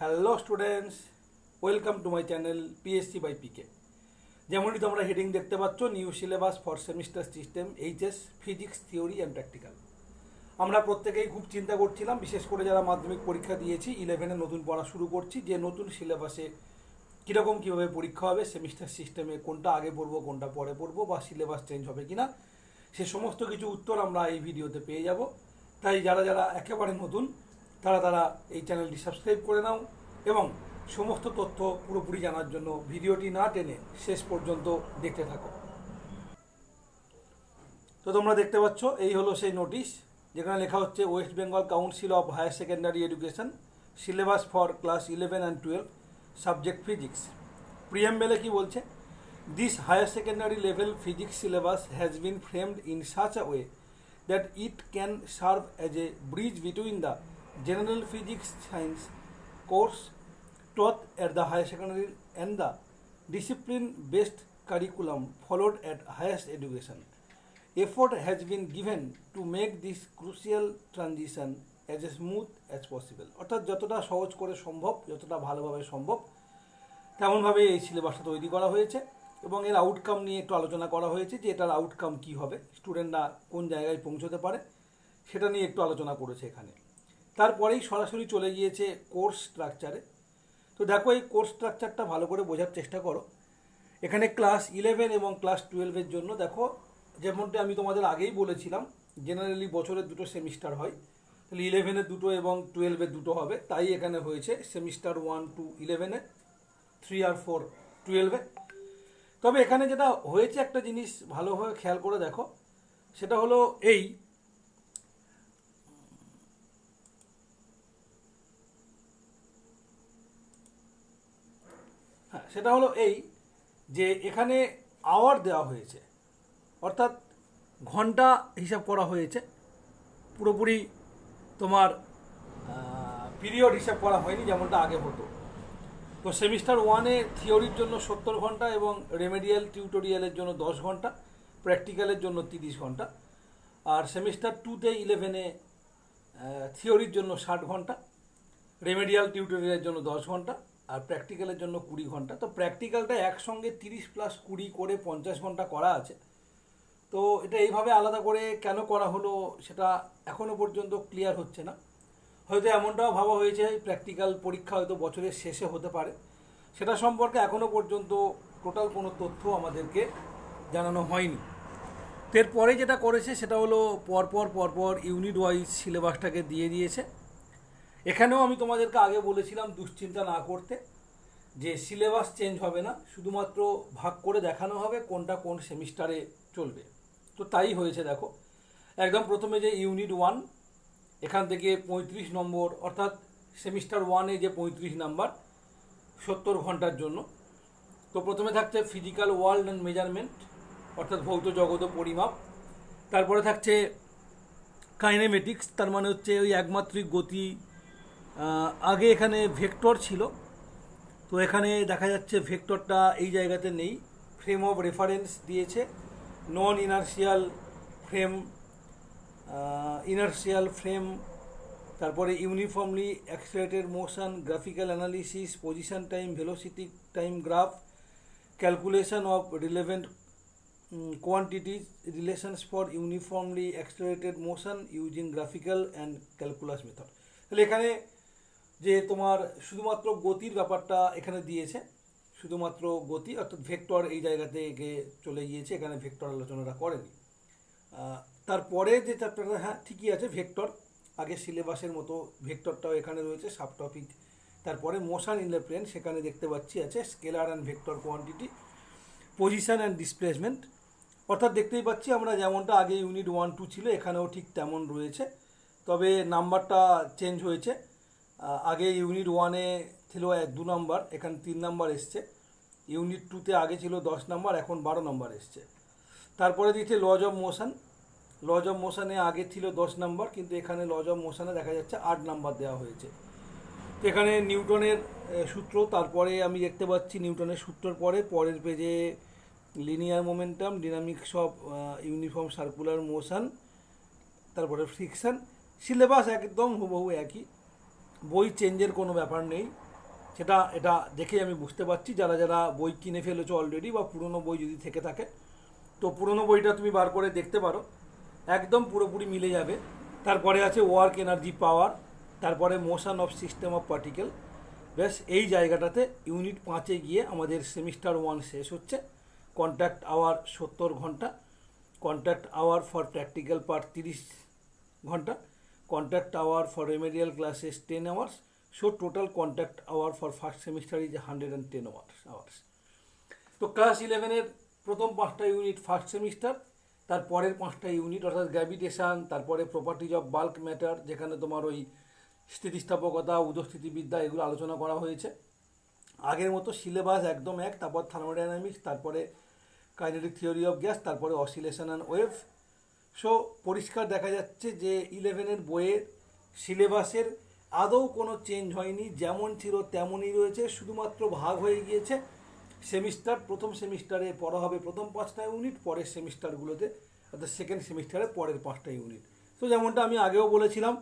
Hello students welcome to my channel PSC by PK যেমনটি তোমরা heading দেখতে পাচ্ছ new syllabus for semester system HS physics theory and practical আমরা প্রত্যেকেই খুব চিন্তা করছিলাম, বিশেষ করে যারা মাধ্যমিক পরীক্ষা দিয়েছি ইলেভেনে নতুন পড়া শুরু করছি, যে নতুন সিলেবাসে কীরকম কীভাবে পরীক্ষা হবে সেমিস্টার সিস্টেমে কোনটা আগে পড়ব, কোনটা পরে পড়ব, বা সিলেবাস চেঞ্জ হবে কিনা, সে সমস্ত কিছু উত্তর আমরা এই ভিডিওতে পেয়ে যাব। তাই যারা যারা একেবারে নতুন তারা তারা এই চ্যানেলটি সাবস্ক্রাইব করে নাও এবং সমস্ত তথ্য পুরোপুরি জানার জন্য ভিডিওটি না টেনে শেষ পর্যন্ত দেখতে থাকো। তো তোমরা দেখতে পাচ্ছ, এই হলো সেই নোটিশ যেখানে লেখা হচ্ছে West Bengal council of higher secondary education syllabus for class eleven and twelve subject physics প্রিয়াম্বেলে কি বলছে? This higher secondary level physics syllabus has been framed in such a way that it can serve as a bridge between the general physics science course টোয়ার্থ at the higher secondary and the discipline based curriculum followed at highest education effort has been given to make this crucial transition as a smooth as possible অর্থাৎ যতটা সহজ করে সম্ভব, যতটা ভালোভাবে সম্ভব, তেমনভাবে এই সিলেবাসটা তৈরি করা হয়েছে এবং এর আউটকাম নিয়ে একটু আলোচনা করা হয়েছে যে এটার আউটকাম কী হবে স্টুডেন্টরা কোন জায়গায় পৌঁছতে পারে, সেটা নিয়ে একটু আলোচনা করেছে এখানে। তারপরেই সরাসরি চলে গিয়েছে কোর্স স্ট্রাকচারে। তো দেখো এই কোর্স স্ট্রাকচারটা ভালো করে বোঝার চেষ্টা করো। এখানে ক্লাস ইলেভেন এবং ক্লাস টুয়েলভের জন্য দেখো, যেমনটি আমি তোমাদের আগেই বলেছিলাম জেনারেলি বছরের দুটো সেমিস্টার হয়। তাহলে ইলেভেনের দুটো এবং টুয়েলভের দুটো হবে, তাই এখানে হয়েছে সেমিস্টার ওয়ান টু ইলেভেনে থ্রি আর ফোর টুয়েলভে তবে এখানে যেটা হয়েছে একটা জিনিস ভালোভাবে খেয়াল করে দেখো, সেটা হলো এই সেটা হলো এই যে এখানে আওয়ার দেওয়া হয়েছে। অর্থাৎ ঘণ্টা হিসাব করা হয়েছে। পুরোপুরি তোমার পিরিয়ড হিসাব করা হয়নি, যেমনটা আগে হতো। তো সেমিস্টার ওয়ানে থিওরির জন্য সত্তর ঘণ্টা এবং রেমেডিয়াল টিউটোরিয়ালের জন্য দশ ঘণ্টা প্র্যাকটিক্যালের জন্য তিরিশ ঘণ্টা। আর সেমিস্টার টুতে ইলেভেনে থিওরির জন্য ষাট ঘণ্টা রেমেডিয়াল টিউটোরিয়ালের জন্য দশ ঘণ্টা। আর প্র্যাকটিক্যালের জন্য কুড়ি ঘণ্টা। তো প্র্যাকটিক্যালটা একসঙ্গে তিরিশ প্লাস কুড়ি করে পঞ্চাশ ঘণ্টা করা আছে। তো এটা এইভাবে আলাদা করে কেন করা হলো সেটা এখনও পর্যন্ত ক্লিয়ার হচ্ছে না। হয়তো এমনটাও ভাবা হয়েছে প্র্যাকটিক্যাল পরীক্ষা হয়তো বছরের শেষে হতে পারে। সেটা সম্পর্কে এখনও পর্যন্ত টোটাল কোনো তথ্য আমাদেরকে জানানো হয়নি। এরপরে যেটা করেছে সেটা হলো পরপর পরপর ইউনিট ওয়াইজ সিলেবাসটাকে দিয়ে দিয়েছে। এখানেও আমি তোমাদেরকে আগে বলেছিলাম দুশ্চিন্তা না করতে, যে সিলেবাস চেঞ্জ হবে না, শুধুমাত্র ভাগ করে দেখানো হবে কোনটা কোন সেমিস্টারে চলবে। তো তাই হয়েছে, দেখো। একদম প্রথমে যে ইউনিট ওয়ান এখান থেকে পঁয়ত্রিশ নম্বর, অর্থাৎ সেমিস্টার ওয়ানে যে পঁয়ত্রিশ নাম্বার, সত্তর ঘণ্টার জন্য। তো প্রথমে থাকছে ফিজিক্যাল ওয়ার্ল্ড অ্যান্ড মেজারমেন্ট অর্থাৎ ভৌত জগত পরিমাপ। তারপরে থাকছে কাইনেমেটিক্স তার মানে হচ্ছে ওই একমাত্রিক গতি আগে এখানে ভেক্টর ছিল। তো এখানে দেখা যাচ্ছে ভেক্টরটা এই জায়গাতে নেই। ফ্রেম অফ রেফারেন্স দিয়েছে। Non inertial frame inertial frame তারপরে uniformly accelerated motion graphical analysis position time velocity time graph calculation of relevant quantities relations for uniformly accelerated motion using graphical and calculus method তাহলে এখানে যে তোমার শুধুমাত্র গতির ব্যাপারটা এখানে দিয়েছে, শুধুমাত্র গতি, অর্থাৎ ভেক্টর এই জায়গাতে এগে চলে গিয়েছে, এখানে ভেক্টর আলোচনাটা করেনি। তারপরে যে চ্যাপ্টারটা হ্যাঁ ঠিকই আছে, ভেক্টর, আগে সিলেবাসের মতো ভেক্টরটাও এখানে রয়েছে সাব টপিক তারপরে মোশন ইন দ্য প্লেন সেখানে দেখতে পাচ্ছি আছে scalar and vector quantity position and displacement অর্থাৎ দেখতেই পাচ্ছি আমরা যেমনটা আগে ইউনিট ওয়ান টু ছিল, এখানেও ঠিক তেমন রয়েছে, তবে নাম্বারটা চেঞ্জ হয়েছে। আগে ইউনিট ওয়ানে ছিল এক, দু নম্বর এখানে তিন নাম্বার এসছে। ইউনিট টুতে আগে ছিল দশ নাম্বার এখন বারো নাম্বার এসছে। তারপরে দিচ্ছে laws of motion laws of মোশনে আগে ছিল দশ নম্বর কিন্তু এখানে লজ অফ মোশনে দেখা যাচ্ছে আট নাম্বার দেওয়া হয়েছে। এখানে নিউটনের সূত্র, তারপরে আমি দেখতে পাচ্ছি নিউটনের সূত্রের পরে, পরের পেজে linear momentum dynamics of uniform circular motion তারপরে ফ্রিকশন সিলেবাস একদম হুবহু একই। বই চেঞ্জের কোনো ব্যাপার নেই। সেটা, এটা দেখেই আমি বুঝতে পারছি। যারা যারা বই কিনে ফেলেছো অলরেডি বা পুরনো বই যদি থেকে থাকে, তো পুরনো বইটা তুমি বার করে দেখতে পারো। একদম পুরোপুরি মিলে যাবে। তারপরে আছে ওয়ার্ক এনার্জি পাওয়ার তারপরে motion of system of particle ব্যাস, এই জায়গাটাতে ইউনিট পাঁচে গিয়ে আমাদের সেমিস্টার ওয়ান শেষ হচ্ছে। কন্ট্যাক্ট আওয়ার সত্তর ঘণ্টা contact hour for practical part তিরিশ ঘণ্টা। Hour for remedial classes ten hours so total contact hour for first semester is hundred and ten hours hours তো ক্লাস ইলেভেনের প্রথম পাঁচটা ইউনিট ফার্স্ট সেমিস্টার তার পরের পাঁচটা ইউনিট অর্থাৎ গ্র্যাভিটেশন তারপরে প্রপার্টিজ অফ বাল্ক ম্যাটার যেখানে তোমার ওই স্থিতিস্থাপকতা উদস্থিতিবিদ্যা এগুলো আলোচনা করা হয়েছে। আগের মতো সিলেবাস একদম এক, তারপর থার্মোডাইনামিক্স তারপরে কাইনেটিক থিওরি অফ গ্যাস তারপরে অসিলেশন অ্যান্ড ওয়েভ সো পরিষ্কার দেখা যাচ্ছে যে ইলেভেনের বইয়ের সিলেবাসের আদৌ কোনো চেঞ্জ হয়নি, যেমন ছিল তেমনই রয়েছে, শুধুমাত্র ভাগ হয়ে গিয়েছে। সেমিস্টার, প্রথম সেমিস্টারে পড়া হবে প্রথম পাঁচটা ইউনিট, পরের সেমিস্টারগুলোতে, অর্থাৎ সেকেন্ড সেমিস্টারে পরের পাঁচটা ইউনিট। তো যেমনটা আমি আগেও বলেছিলাম,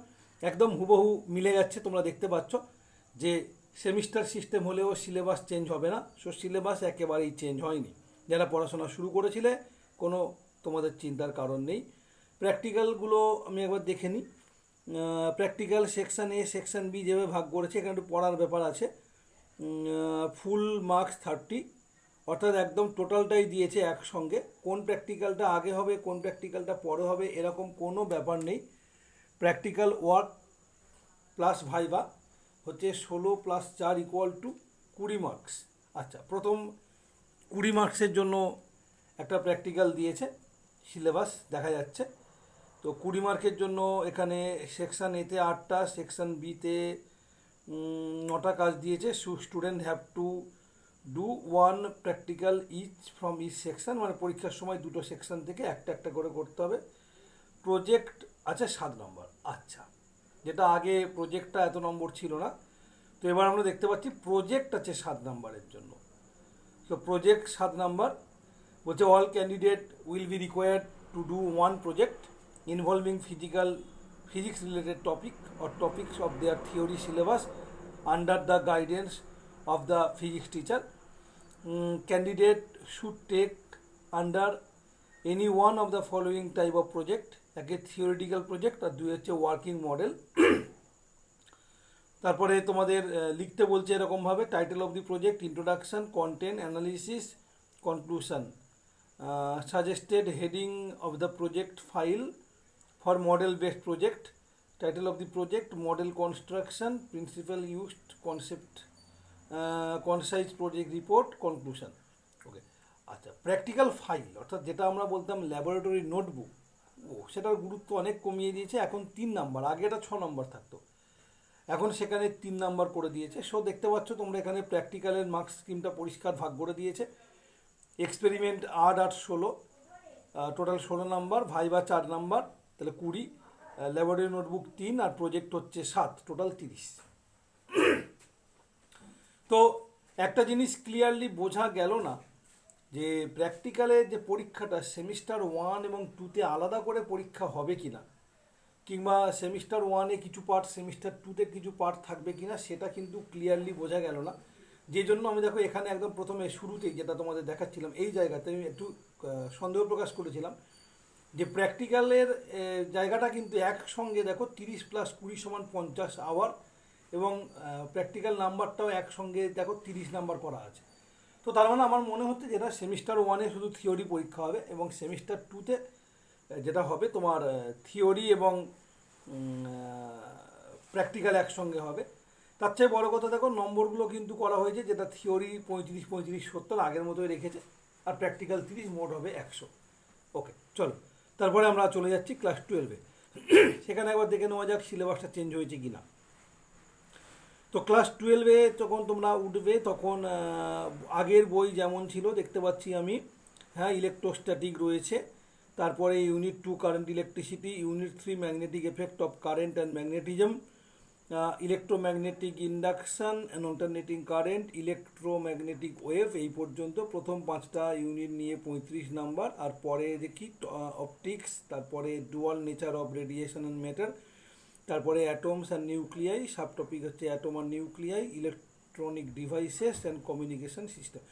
একদম হুবহু মিলে যাচ্ছে, তোমরা দেখতে পাচ্ছ যে সেমিস্টার সিস্টেম হলেও সিলেবাস চেঞ্জ হবে না। সো সিলেবাস একেবারেই চেঞ্জ হয়নি। যারা পড়াশোনা শুরু করেছিলে, কোনো তোমাদের চিন্তার কারণ নেই। প্র্যাকটিক্যালগুলো আমি একবার দেখে নিই। Practical section A section B যেভাবে ভাগ করেছে, এখানে একটু পড়ার ব্যাপার আছে। ফুল মার্কস থার্টি অর্থাৎ একদম টোটালটাই দিয়েছে একসঙ্গে। কোন প্র্যাকটিক্যালটা আগে হবে, কোন প্র্যাকটিক্যালটা পরে হবে, এরকম কোনো ব্যাপার নেই। প্র্যাকটিক্যাল ওয়ার্ক প্লাস ভাইবা হচ্ছে ষোলো প্লাস চার ইকুয়াল টু কুড়ি মার্কস আচ্ছা প্রথম কুড়ি মার্কসের জন্য একটা প্র্যাকটিক্যাল দিয়েছে সিলেবাস দেখা যাচ্ছে। তো কুড়ি মার্কের জন্য এখানে সেকশন এতে আটটা সেকশন বিতে নটা কাজ দিয়েছে। Student have to do one practical each from each section মানে পরীক্ষার সময় দুটো সেকশন থেকে একটা একটা করে করতে হবে। প্রজেক্ট আছে সাত নম্বর আচ্ছা। যেটা আগে প্রজেক্টটা এত নম্বর ছিল না। তো এবার আমরা দেখতে পাচ্ছি প্রজেক্ট আছে সাত নম্বরের জন্য। তো প্রজেক্ট সাত নাম্বার, বলছে all candidate will be required to do one project involving physical physics related topic or topics of their theory syllabus under the guidance of the physics teacher Mm, candidate should take under any one of the following type of project একে theoretical project আর দুই হচ্ছে working model তারপরে তোমাদের লিখতে বলছে এরকমভাবে title of the project introduction content analysis conclusion suggested heading of the project file for model based project. Title of the project model construction principle used concept uh, concise project report conclusion. আচ্ছা practical file অর্থাৎ যেটা আমরা বলতাম laboratory notebook ও সেটার গুরুত্ব অনেক কমিয়ে দিয়েছে এখন তিন নাম্বার আগে এটা ছ নম্বর থাকতো। এখন সেখানে তিন নাম্বার করে দিয়েছে। সো দেখতে পাচ্ছ তোমরা এখানে প্র্যাকটিক্যালের মার্কস স্কিমটা পরিষ্কার ভাগ করে দিয়েছে। এক্সপেরিমেন্ট আট আট ষোলো টোটাল ষোলো নাম্বার ভাইবা চার নাম্বার তাহলে কুড়ি ল্যাবরেটরি নোটবুক তিন আর প্রজেক্ট হচ্ছে সাত, টোটাল তিরিশ। তো একটা জিনিস ক্লিয়ারলি বোঝা গেল না, যে প্র্যাকটিক্যালে যে পরীক্ষাটা সেমিস্টার ওয়ান এবং টুতে আলাদা করে পরীক্ষা হবে কি না কিংবা সেমিস্টার ওয়ানে কিছু পার্ট সেমিস্টার টুতে কিছু পার্ট থাকবে কি না সেটা কিন্তু ক্লিয়ারলি বোঝা গেল না। যে জন্য আমি দেখো এখানে একদম প্রথমে শুরুতেই যেটা তোমাদের দেখাচ্ছিলাম, এই জায়গাতে আমি একটু সন্দেহ প্রকাশ করেছিলাম যে প্র্যাকটিক্যালের জায়গাটা কিন্তু একসঙ্গে দেখো তিরিশ প্লাস কুড়ি সমান পঞ্চাশ আওয়ার এবং প্র্যাকটিক্যাল নাম্বারটাও একসঙ্গে দেখো তিরিশ নাম্বার করা আছে। তো তার মানে আমার মনে হচ্ছে যেটা সেমিস্টার ওয়ানে শুধু থিওরি পরীক্ষা হবে এবং সেমিস্টার টুতে যেটা হবে তোমার থিওরি এবং প্র্যাকটিক্যাল একসঙ্গে হবে। তার চেয়ে বড়ো কথা দেখো নম্বরগুলো কিন্তু করা হয়েছে যেটা থিওরি পঁয়ত্রিশ পঁয়ত্রিশ, সত্তর আগের মতোই রেখেছে আর প্র্যাকটিক্যাল তিরিশ মোট হবে একশো। ওকে চলো। তারপরে আমরা চলে যাচ্ছি ক্লাস টুয়েলভে। সেখানে একবার দেখে নেওয়া যাক সিলেবাসটা চেঞ্জ হয়েছে কি না তো ক্লাস টুয়েলভে যখন তোমরা উঠবে, তখন আগের বই যেমন ছিল, দেখতে পাচ্ছি আমি হ্যাঁ ইলেকট্রোস্ট্যাটিক রয়েছে। তারপরে unit two current electricity unit three magnetic effect of current and magnetism electromagnetic induction and alternating current electromagnetic wave এই পর্যন্ত প্রথম পাঁচটা ইউনিট নিয়ে পঁয়ত্রিশ নাম্বার, আর পরে দেখি অপটিক্স তারপরে dual nature of radiation and matter তারপরে atoms and nuclei sub topic হচ্ছে atom R nuclei elec electronic devices and communication system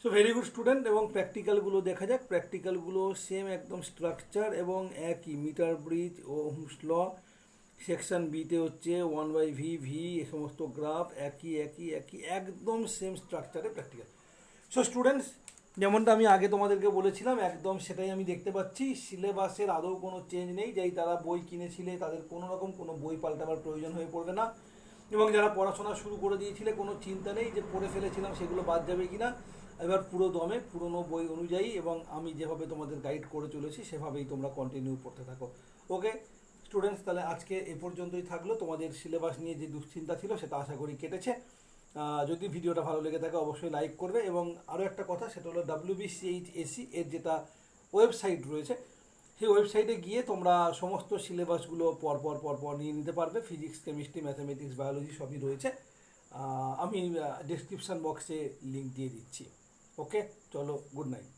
so very good student এবং প্র্যাকটিক্যালগুলো দেখা যাক। প্র্যাকটিক্যালগুলো সেম একদম স্ট্রাকচার এবং একই মিটার ব্রিজ ও হোমস সেকশন বিতে হচ্ছে one by V V A সমস্ত গ্রাফ একই একই একই, একদম সেম স্ট্রাকচারে প্র্যাকটিক্যাল সো স্টুডেন্টস যেমনটা আমি আগে তোমাদেরকে বলেছিলাম, একদম সেটাই আমি দেখতে পাচ্ছি। সিলেবাসের আদৌ কোনো চেঞ্জ নেই। যেই তারা বই কিনেছিলে, তাদের কোনো রকম কোনো বই পাল্টাবার প্রয়োজন হয়ে পড়বে না। এবং যারা পড়াশোনা শুরু করে দিয়েছিলে, কোনো চিন্তা নেই যে পড়ে ফেলেছিলাম, সেগুলো বাদ যাবে কি না এবার পুরো দমে, পুরনো বই অনুযায়ী, এবং আমি যেভাবে তোমাদের গাইড করে চলেছি, সেভাবেই তোমরা কন্টিনিউ পড়তে থাকো। ওকে স্টুডেন্টস তাহলে আজকে এ পর্যন্তই থাকল। তোমাদের সিলেবাস নিয়ে যে দুশ্চিন্তা ছিল সেটা আশা করি কেটেছে। যদি ভিডিওটা ভালো লেগে থাকে অবশ্যই লাইক করবে এবং আরও একটা কথা, সেটা হলো ডাব্লিউবিসিএইচ এসি এর যেটা ওয়েবসাইট রয়েছে, সেই ওয়েবসাইটে গিয়ে তোমরা সমস্ত সিলেবাসগুলো পরপর পরপর নিয়ে নিতে পারবে। ফিজিক্স কেমিস্ট্রি ম্যাথামেটিক্স বায়োলজি সবই রয়েছে। আমি ডিসক্রিপশান বক্সে লিঙ্ক দিয়ে দিচ্ছি। ওকে চলো গুড নাইট